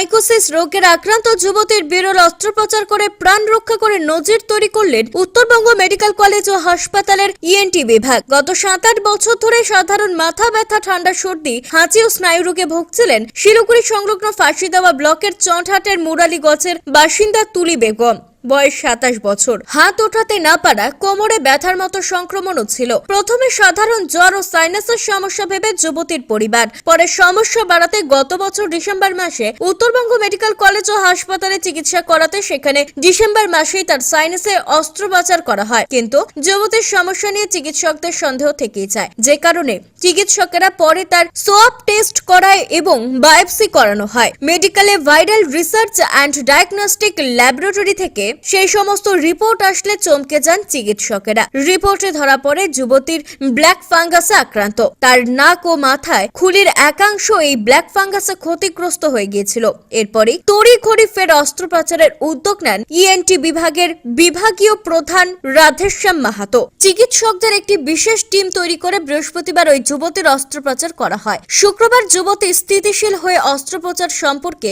Mycosis রোগের আক্রান্ত যুবতীর বিরল অস্ত্রোপচার করে প্রাণ রক্ষা করে নজির তৈরি করলেন উত্তরবঙ্গ মেডিকেল কলেজ ও হাসপাতালের ইএনটি বিভাগ। গত সাত আট বছর ধরে সাধারণ মাথা ব্যথা, ঠান্ডা, সর্দি, হাঁচি ও স্নায়ু রোগে ভুগছিলেন শিলিগুড়ি সংলগ্ন ফাঁসি দেওয়া ব্লকের চটহাটের মুরালি গছের বাসিন্দা তুলি বেগম। বয়স সাতাশ বছর। হাত ওঠাতে না পারা কোমরে ব্যথার মতো সংক্রমণও ছিল। প্রথমে সাধারণ জ্বর ও সাইনাসের সমস্যা ভেবে যুবতীর পরিবার। পরে সমস্যা বাড়াতে গত বছর ডিসেম্বর মাসে উত্তরবঙ্গ মেডিকেল কলেজ ও হাসপাতালে চিকিৎসা করাতে সেখানে ডিসেম্বর মাসেই তার সাইনাসে অস্ত্রোপচার করা হয়। কিন্তু যুবতীর সমস্যা নিয়ে চিকিৎসকদের সন্দেহ থেকেই যায়। যে কারণে চিকিৎসকেরা পরে তার সোয়াব টেস্ট করায় এবং বায়োপসি করানো হয়। মেডিকেলে viral research and diagnostic laboratory থেকে সেই সমস্ত রিপোর্ট আসলে চমকে যান চিকিৎসকেরা। রিপোর্টে ধরা পড়ে যুবতীর ব্ল্যাক ফাঙ্গাসে আক্রান্ত। তার নাক ও মাথায় খুলির একাংশ এই ব্ল্যাক ফাঙ্গাসে ক্ষতিগ্রস্ত হয়ে গিয়েছিল। এরপরই তড়িঘড়ি ফের অস্ত্রোপচারের উদ্যোগ নেন ইএনটি বিভাগের বিভাগীয় প্রধান রাধেশ্যাম মাহাতো। চিকিৎসকদের একটি বিশেষ টিম তৈরি করে বৃহস্পতিবার ওই যুবতীর অস্ত্রোপচার করা হয়। শুক্রবার যুবতী স্থিতিশীল হয়ে অস্ত্রোপচার সম্পর্কে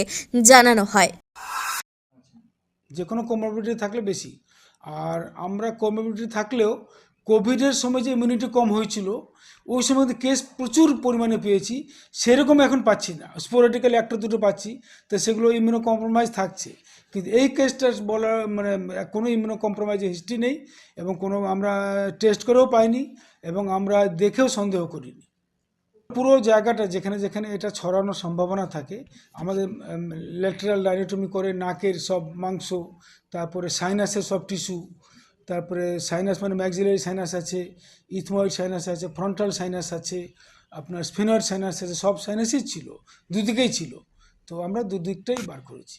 জানানো হয়। যে কোনো কোমরবিলিটি থাকলে বেশি। আর আমরা কোমরবিলিটি থাকলেও কোভিডের সময় যে ইমিউনিটি কম হয়েছিল, ওই সময় কেস প্রচুর পরিমাণে পেয়েছি, সেরকম এখন পাচ্ছি না। স্পোরেটিক্যালি একটা দুটো পাচ্ছি, তো সেগুলো ইমিউনো কম্প্রোমাইজ থাকছে। কিন্তু এই কেসটা বলা মানে কোনো ইমিউনো কম্প্রোমাইজের হিস্ট্রি নেই এবং কোনো আমরা টেস্ট করেও পাইনি এবং আমরা দেখেও সন্দেহ করিনি। পুরো জায়গাটা যেখানে যেখানে এটা ছড়ানোর সম্ভাবনা থাকে, আমাদের ল্যাটেরাল ডাইনেটমি করে নাকের সব মাংস, তারপরে সাইনাসের সব টিস্যু তারপরে সাইনাস মানে ম্যাক্সিলারি সাইনাস আছে ইথময়েড সাইনাস আছে ফ্রন্টাল সাইনাস আছে, আপনার স্পিনার সাইনাস আছে, সব সাইনাসই ছিল, দুদিকেই ছিল। তো আমরা দুদিকটাই বার করেছি।